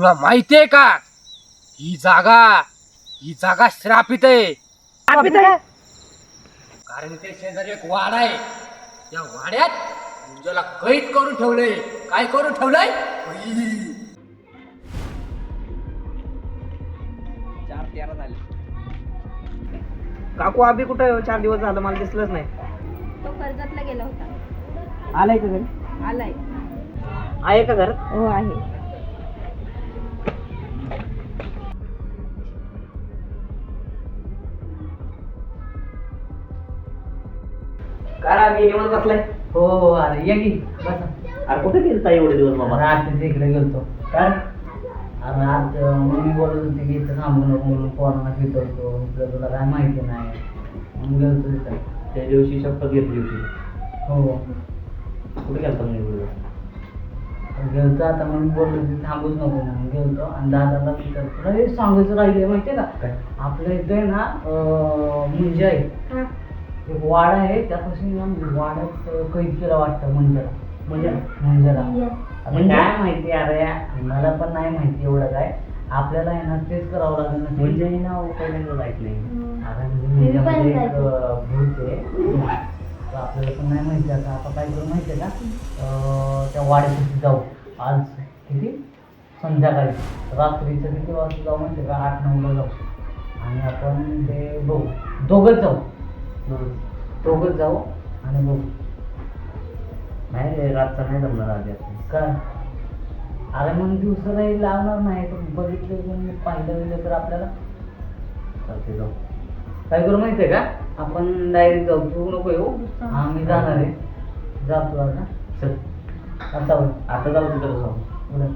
तुला माहितीये का? ही जागा ही जागा श्रापित आहे. कारण ते शेजारी एक वाडा आहे. या वाड्यात मुंजाला कैद करून ठेवलंय. काय करून ठेवलंय? चार तेरा झाले. काकू आबी कुठं आहे? हो? चार दिवस झालं मला दिसलंच नाही. तो कर्जतला गेला होता. आलाय का घरी? आलाय. आहे का घरात हो आहे. निवांत बसलाय. हो हो अरे ये की. बस. अरे कुठे गेलता एवढे दिवस मामा? रात्री तिकडे गेलतो. काय? अरे आज मम्मी बोलत होती की इथं थांबू नको म्हणून पोरांना फिरवतो म्हटलं तुला काय माहिती नाही. म्हणून गेलतो तिथं. त्या दिवशी शपथ घेतली होती. हो. कुठे गेलता मग एवढे दिवस गेलतो आता मम्मी बोलत होती थांबूच नको म्हणून गेलतो. आणि दादाला विचार तुला हे सांगायचं राहिले माहितीये का? काय? आपल्या इथे ना अं, मुंजा आहे. एक वाडा आहे त्यापासून ना वाड्यात कैद केला वाटतं मुंजाला म्हणजे म्हणजे? काय माहिती अरे मला पण नाही माहिती एवढं काय. आपल्याला आहे ना तेच करावं लागेल ना. म्हणजे हे नाव पहिल्यांदाच ऐकलंय अरे म्हणजे एक भूत आहे. आपल्याला पण नाही माहिती आता. आता काय करू माहिती आहे का? त्या वाड्यापाशी जाऊ. आज किती? संध्याकाळी. रात्रीचं किती वाजता जाऊ माहिती आहे का? आठ नऊला जाऊ. आणि आपण ते बघू. दोघंच जाऊ. दोघंच जाऊ. आणि बघू. नाही रे रातचा नाही जमणार आधी आपण काय? अरे मग दिवसालाही लावणार नाही. पण बघितलं कोणी पाहिलं गेलं तर आपल्याला. चालते जाऊ. काय करू माहितीये का? आपण डायरेक्ट जाऊ. तू नको येऊ. हा. मी जाणार आहे. जातो आता. चल. आता. आता जाऊ तिकडे जाऊ.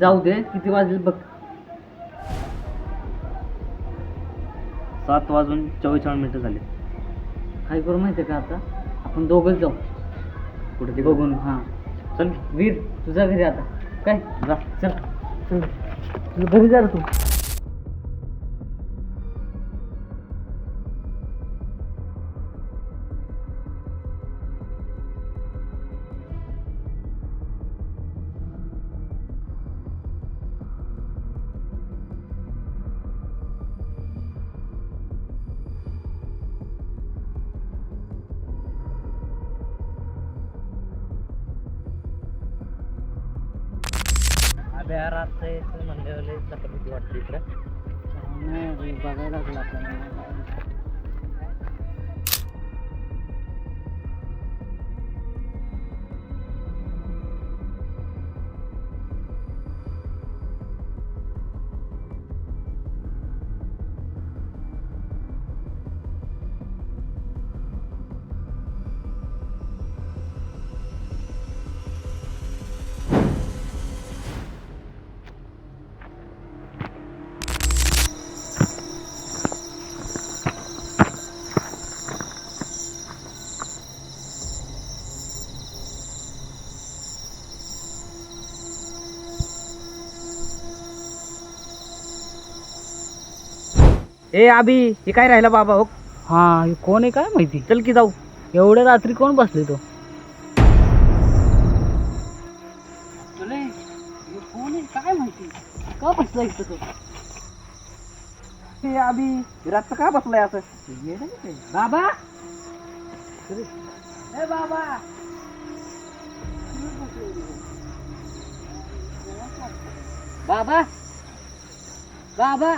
जाऊ दे किती वाजले बघ. सात वाजून चव्वेचाळीस मिनिटं झाले. काय करू माहितीये का आता? आपण दोघंच जाऊ. कुठे ते बघून हा. चल वीर तुझ्या घरी आता. काय? जा. चल. चल. घरी जा रे तू. अभ्या रात म्हणल्यावर भीती वाटते इकडे. नाही बघायला ए आबी हे काय राहिला बाबा हो? हा हे कोण आहे काय माहिती? चल की जाऊ. एवढ्या रात्री कोण बसले तो? कोण आहे काय माहिती? का बसला इथं तो? हे आबी रातचं का बसलाय असं बाबा? ए बाबा! बाबा? बाबा?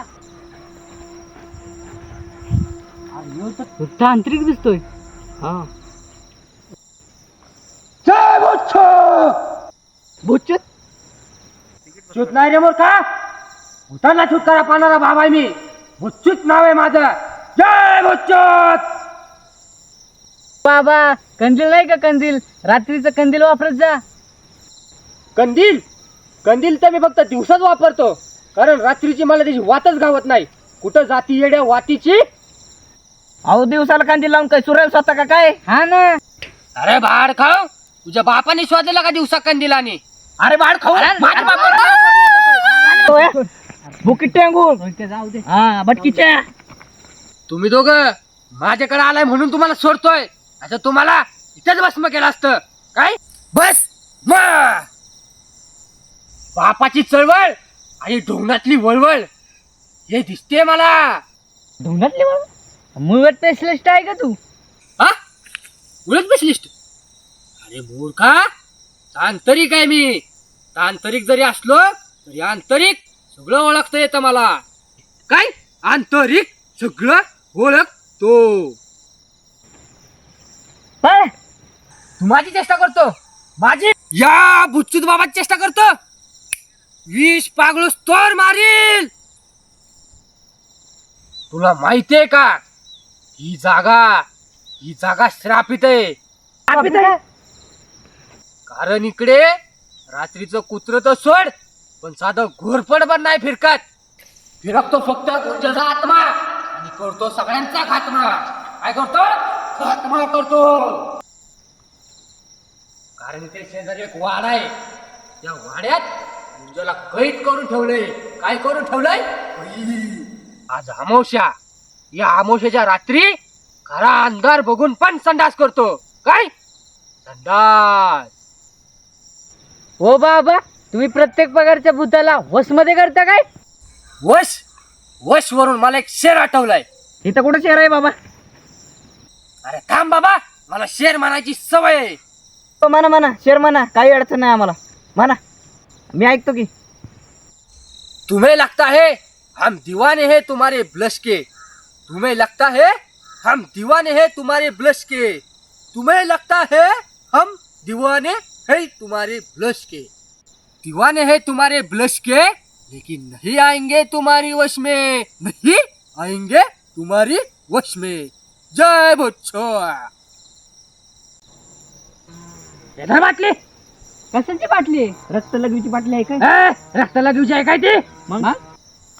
तांत्रिक दिसतोय. हा. भूतचूत चूत नाही रे मूर्खा. भूतांना छुटकारा पाहणारा बाबा आहे मी. बुच्चूत नाव आहे माझं. जय बुच्चूत बाबा कंदील नाही का कंदील? रात्रीचं कंदील वापरत जा. कंदील? कंदील तर मी फक्त दिवसाच वापरतो. कारण रात्रीची मला त्याची वातच गावत नाही. कुठं जाती येड्या वातीची अहो दिवसाला कंदील लावून काय सुरायला स्वतः का काय? हा ना. अरे बाळ खाऊ तुझ्या बापाने शोधलेला का दिवसा कंदिलाने अरे बाळ खाऊ माझ्या बुकीट टेंगू. हा बटकीच्या तुम्ही दोघं माझ्याकडे आलाय म्हणून तुम्हाला सोडतोय. आता तुम्हाला इथंच भस्म केलं असतं. काय? बस म. बापाची चळवळ आणि ढोंगणातली वळवळ हे दिसते मला. ढोंगातली बाबा मुळव्यात स्पेशलिस्ट आहे का तू? हा? उलट स्पेशलिस्ट अरे मूर्खा तांत्रिक आहे मी. तांत्रिक जरी असलो तरी आंतरिक सगळं ओळखता येतं मला. काय? आंतरिक सगळं ओळखतो. काय तू माझी चेष्टा करतो. माझी या बुच्चूत बाबाची चेष्टा करतो. विष पागळूस तोर मारील. तुला माहितीये का? ही जागा ही जागा श्रापित आहे. कारण इकडे रात्रीचं कुत्र तर सोड पण साधं घोरपड पण नाही फिरकत. फिरकतो फक्त आत्मा आणि करतो सगळ्यांचा खात्मा. काय करतो? खात्मा करतो. कारण इथे शेजारी एक वाडा आहे. त्या वाड्यात गुंजाला कैद करून ठेवलंय. काय करून ठेवलंय? आज अमावस्या या अमावस्याच्या रात्री खरा अंधार बघून पण संडास करतो. काय? संडास. हो बाबा तुम्ही प्रत्येक पगारच्या भूताला वसमध्ये करता काय? वश वश वरून मला एक शेर आठवलाय. इथं कुठं शहर आहे बाबा? अरे थांब बाबा मला शेर म्हणायची सवय आहे. हो, म्हणा म्हणा शेर म्हणा काही अडचण नाही आम्हाला. म्हणा मी ऐकतो की. तुम्हें लगता है हम दीवाने हैं तुम्हारे ब्लश के. तुम्हें लगता है हम दीवाने हैं तुम्हारे ब्लश के? तुम्हें लगता है हम दीवाने हैं तुम्हारे ब्लश के? दीवाने हैं तुम्हारे ब्लश के? लेकिन नहीं आएंगे तुम्हारी वश में। नहीं आएंगे तुम्हारी वश में। जय बुच्छो। इधर बाटली कशाची बाटली रक्त लगवीची बाटली आहे काय रक्ताला दिवशी आहे काय ते मग।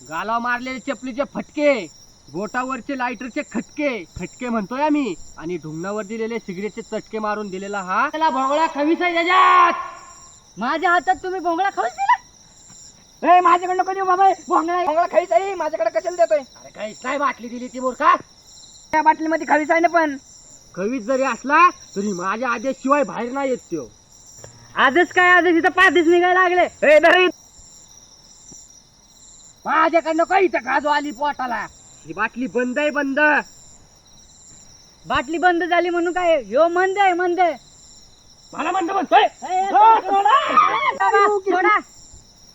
गाला मारलेले चपलीचे फटके। बोटावरचे लायटरचे खटके. खटके म्हणतोय आम्ही. आणि ढुंगणावर दिलेले सिगरेटचे चटके मारून दिलेला हा. त्याला भोवळा खवीस आहे त्याच्यात माझ्या हातात तुम्ही भोंगळा खाऊच दिला? ए माझ्याकडनं कधी बाबा भोंगळा भोंगळा खाईच आहे? माझ्याकडे कशाला देतोय? अरे काही काय बाटली दिली ती मूर्खा. त्या बाटलीमध्ये खावीच आहे ना पण. खवीस जरी असला तरी माझ्या आदेशिवाय बाहेर नाही येत त्यो. आजच काय? आजच इथं पाच दिवस निघायला लागले. धरी. माझ्याकडनं काही तर गाजो आली पोटाला. ही बाटली बंद आहे बंद. बाटली बंद झाली म्हणून काय? ह्यो मंद आहे मंद आहे. मला म्हणतो म्हणतोय. ए, सोडा.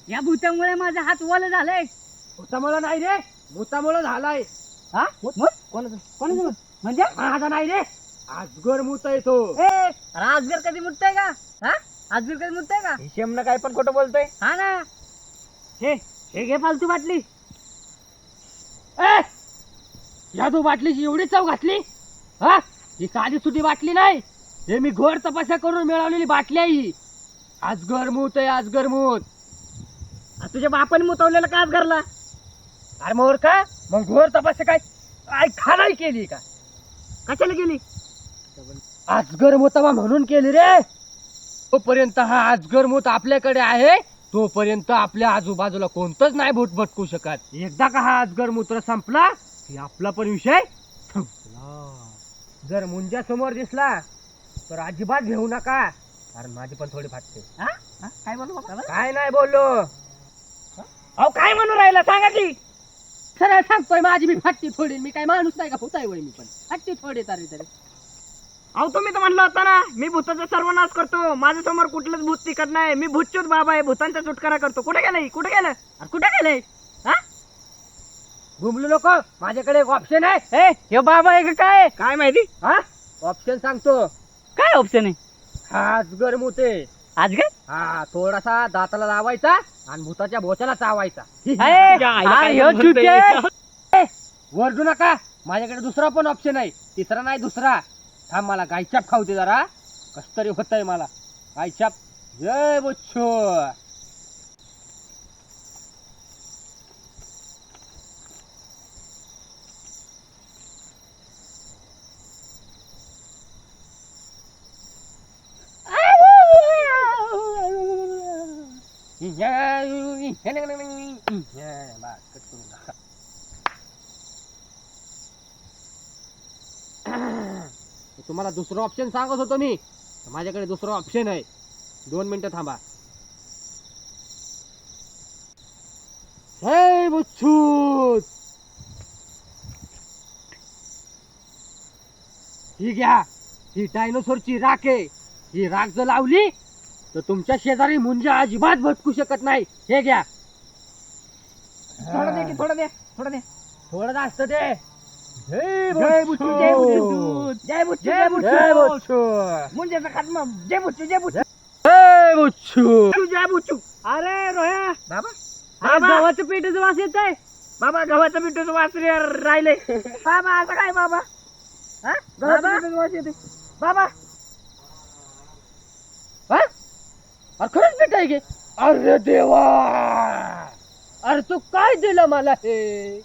या भूतामुळे माझा हात वल झालाय. भूतामुळं नाही रे. भूतामुळं झालाय. हा? कोणाचं? कोणाचं म्हणजे? माझा नाही रे. आजगर मुत येतो ए राजगर कधी मुटतंय का? हा? आजगर कधी मुटतंय का? हिशेमनं काय पण खोटं बोलतोय. हा ना. हे हे घे फालतू बाटली. ए! तू बाटलीची एवढी चव घातली? हा? ही साधी सुटी बाटली नाही. हे मी घोर तपासा करून मिळवलेली बाटली आहे ही. आज गरमूत आहे आज गरमूत तुझ्या बापाने मुतवलेलं काच घरला अरे मोर का? मग घोर तपासा काय? काय खानाई केली का? कशाला गेली आजगर मोतावा म्हणून केली रे. तोपर्यंत हा आजगर मूत आपल्याकडे आहे. तोपर्यंत आपल्या आजूबाजूला कोणतंच नाही भूट भटकू शकत. एकदा का हा आजगर मूत्र संपला आपला पण विषय संपला. जर मुंजा समोर दिसला तर अजिबात घेऊ नका. कारण माझी पण थोडी फाटते. हा? हा? काय बोलू बाबा? काय नाही बोललो. अहो काय म्हणून राहिला? सांगा की. सरळ सांगतोय माझी मी फाटती थोडी. मी काय माणूस नाही का होताय वय मी पण? फाटती थोडी तरी तरी. अहो तुम्ही तर म्हणलं होता ना मी भूताचा सर्वनाश करतो. माझ्यासमोर कुठलंच भूत तिकट नाही. मी भूतचोच बाबा आहे. भूतांचा सुटकारा करतो. कुठे गेलाय? कुठे गेलं? अरे कुठे गेले हा? घुमलो लोक माझ्याकडे एक ऑप्शन आहे. ए हे बाबा आहे का काय? काय माहिती? हा? ऑप्शन सांगतो. काय ऑप्शन आहे? हा गरम होते आज काय हा थोडासा दाताला लावायचा आणि भूताच्या भोच्याला चावायचा. अरे ह्यो चुट्या वरडू नका. माझ्याकडे दुसरा पण ऑप्शन आहे. तिसरा नाही दुसरा. थांब मला गायछाप खाऊ दे जरा. कस तरी होत आहे मला. गायछाप. जय बुच्छू. बस, कट करून टाका. तुम्हाला दुसरं ऑप्शन सांगत होतो मी. माझ्याकडे दुसरं ऑप्शन आहे. दोन मिनिटं थांबा. हे बुच्छूत! ही घ्या. ही डायनोसोरची राख आहे. ही राख जर लावली तर तुमच्या शेजारी मुंजा अजिबात भटकू शकत नाही. हे घ्या. थोडं दे की थोडं दे थोडं दे. थोडं जास्त ते जय जय बुच्चू. जय बुच्चू. जय बुच्चू जय जय बुच्चू. मुंजेचा खात्मा. जय बुच्चू जय बुच्चू. जय बुच्चू. अरे रोया. बाबा. अरे गव्हाचं पेटच वास येत आहे बाबा गव्हाचं पेटच वास रे राहिले. बाबा असं काय बाबा? हा? गव्हाचं पिठाचं वास येते बाबा हा? अरे खरंच आहे गे? अरे देवा! अरे तू काय दिलं मला हे?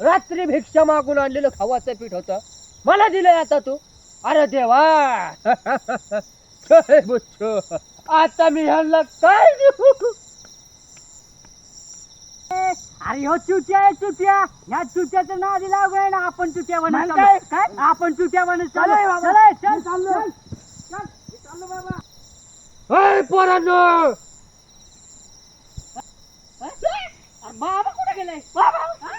रात्री भिक्षा मागून आणलेलं खावाचं पीठ होतं. मला दिलंय आता तू. अरे देवा! आता मी ह्यांना काय देऊ? अरे ह्यो चुट्या आहे चुट्या. ह्या चुट्याचं नाव दिला आहे ना आपण चुट्या म्हणत. काय? आपण चुट्या म्हणत चालू चल. चल. चाललो बाबा. अय पोरांनो अरे बाबा कुठे गेलाय बाबा